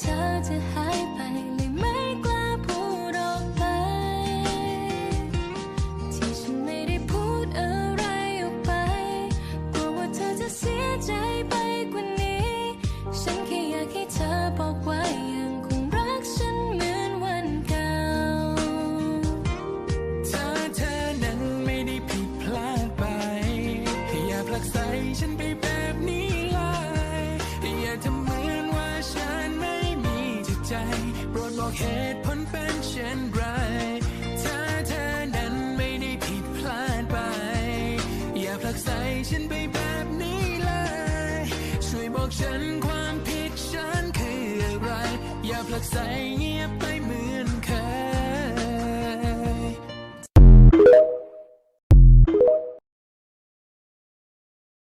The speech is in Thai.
เธอจะหายไปเลยไม่กล้าพูดออกไป ที่ฉันไม่ได้พูดอะไรออกไป กลัวว่าเธอจะเสียใจไปกว่านี้ ฉันแค่อยากให้เธอบอกว่า หลอกเหตุผลเป็นเช่นไรเธอเธอนั้นไม่ได้ผิดพลาดไป อย่าผลักใส่ฉันไปแบบนี้เลย ช่วยบอกฉันความผิดฉันคืออะไร อย่าผลักใส่เงียบไป